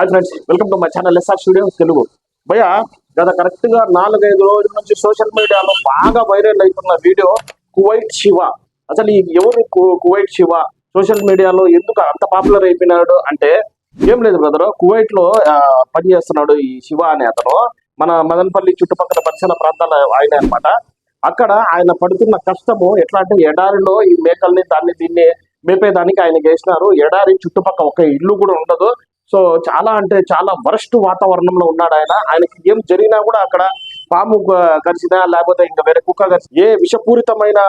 Hi friends welcome to my channel SR studio Telugu భయ గత కరెక్ట్గా నాలుగైదు రోజుల నుంచి సోషల్ మీడియాలో బాగా వైరల్ అవుతున్న వీడియో కువైట్ శివ. అసలు ఈ ఎవరు కు- కువైట్ శివ? సోషల్ మీడియాలో ఎందుకు అంత పాపులర్ అయిపోయినాడు అంటే ఏం లేదు బ్రదర్ కువైట్లో ఆ, పని చేస్తున్నాడు ఈ శివ అనే అతను. మన మదనపల్లి చుట్టుపక్కల పరిసర ప్రాంతాల ఆయన అనమాట అక్కడ ఆయన పడుతున్న కష్టము ఎట్లా అంటే ఎడారిలో ఈ మేకల్ని దాన్ని దీన్ని మేపేదానికి ఆయన చేసినారు. ఎడారి చుట్టుపక్కల ఒక ఇల్లు కూడా ఉండదు. సో చాలా అంటే చాలా వరస్ట్ వాతావరణంలో ఉన్నాడు ఆయన. ఆయనకి ఏం జరిగినా కూడా అక్కడ పాము క- లేకపోతే ఇంకా వేరే కుక్క కరిచి ఏ విషపూరితమైన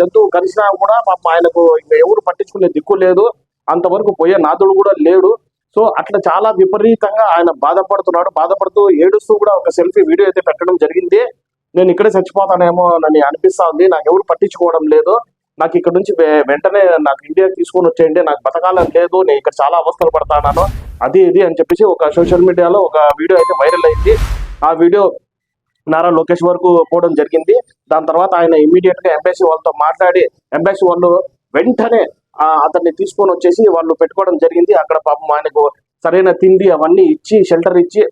జంతువు కలిసినా కూడా పాపం ఆయనకు ఇంకా ఎవరు పట్టించుకునే దిక్కు లేదు. అంతవరకు పోయే నాదుడు కూడా లేడు. సో అట్లా చాలా విపరీతంగా ఆయన బాధపడుతున్నాడు. బాధపడుతూ ఏడుస్తూ కూడా ఒక సెల్ఫీ వీడియో అయితే పెట్టడం జరిగింది. నేను ఇక్కడే చచ్చిపోతానేమో అని అనిపిస్తా ఉంది. నాకు ఎవరు పట్టించుకోవడం లేదు. నాకు ఇక్కడ నుంచి వెంటనే నాకు ఇండియా తీసుకొని వచ్చేయండి నాకు బతకాలని లేదు నేను ఇక్కడ చాలా అవస్థలు పడతాను అది ఇది అని చెప్పేసి ఒక సోషల్ మీడియాలో ఒక వీడియో అయితే వైరల్ అయింది. ఆ వీడియో నారా లోకేష్ వరకు పోవడం జరిగింది. దాని తర్వాత ఆయన ఇమీడియట్గా ఎంబసీ వాళ్ళతో మాట్లాడి ఎంబసీ వాళ్ళు వెంటనే అతన్ని తీసుకొని వచ్చేసి వాళ్ళు పెట్టుకోవడం జరిగింది. అక్కడ పాపం ఆయనకు సరైన తిండి అవన్నీ ఇచ్చి షెల్టర్ ఇచ్చి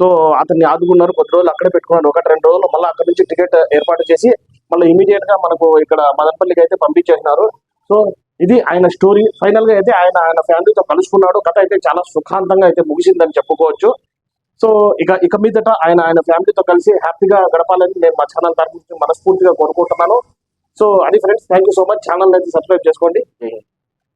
సో అతన్ని ఆదుకున్నారు. కొద్ది రోజులు అక్కడే పెట్టుకున్నాను ఒకటి రెండు రోజులు మళ్ళీ అక్కడ నుంచి టికెట్ ఏర్పాటు చేసి మళ్ళీ ఇమీడియట్గా మనకు ఇక్కడ మదనపల్లికి అయితే పంపించేసినారు. సో ఇది ఆయన స్టోరీ ఫైనల్గా అయితే ఆయన ఆయన ఫ్యామిలీతో కలుసుకున్నాడు. కథ అయితే చాలా సుఖాంతంగా అయితే ముగిసిందని చెప్పుకోవచ్చు. సో ఇక ఇక మీదట ఆయన ఆయన ఫ్యామిలీతో కలిసి హ్యాపీగా గడపాలని నేను మా ఛానల్ తరఫు మనస్ఫూర్తిగా కోరుకుంటున్నాను. సో అది friends thank you so much channel అయితే సబ్స్క్రైబ్ చేసుకోండి.